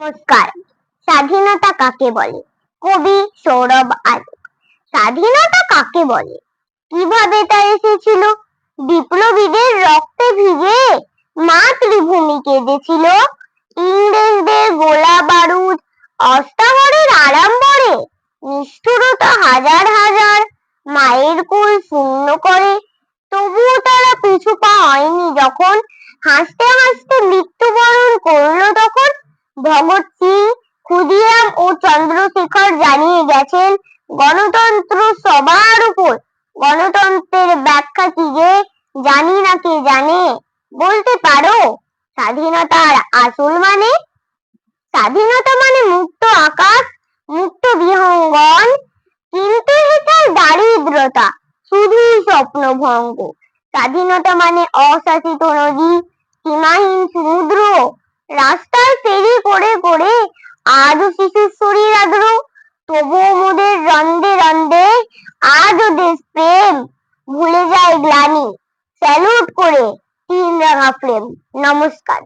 নমস্কার। স্বাধীনতা কাকে বলে? কবি সৌরভ আলোক স্বাধীনতা কাকে বলে? কীভাবে তা এসেছিল? বিপ্লবীদের রক্তে ভিজে মাতৃভূমি কেঁদেছিল। ইংরেজদের গোলা বারুদ অস্তাবরের আড়ম্বরে নিষ্ঠুরতা হাজার হাজার মায়ের কোল শূন্য করে। তবুও তারা পিছু পা হয়নি যখন হাসতে হাসতে মৃত্যুবরণ করল তখন। ভগৎ সিং ক্ষুদিরাম ও চন্দ্রশেখর জানিয়ে গেছেন, গণতন্ত্র সবার উপর। গণতন্ত্রের ব্যাখ্যা কি যে জানি না কে জানে। বলতে পারো, স্বাধীনতার আসল মানে? স্বাধীনতা মানে মুক্ত আকাশ, মুক্ত বিহঙ্গন, কিন্তু এটার দারিদ্রতা, শুধুই স্বপ্ন ভঙ্গ স্বাধীনতা মানে অশাসিত নদী, সীমাহীন সমুদ্র রাস্তায় ফেরি করে করে আজও শিশুর শরীর আদ্র, তবুও মোদের রন্দে রন্দে আজও দেশ প্রেম। ভুলে যায় গ্লানি। স্যালুট করে তিন রাঙা প্রেম। নমস্কার।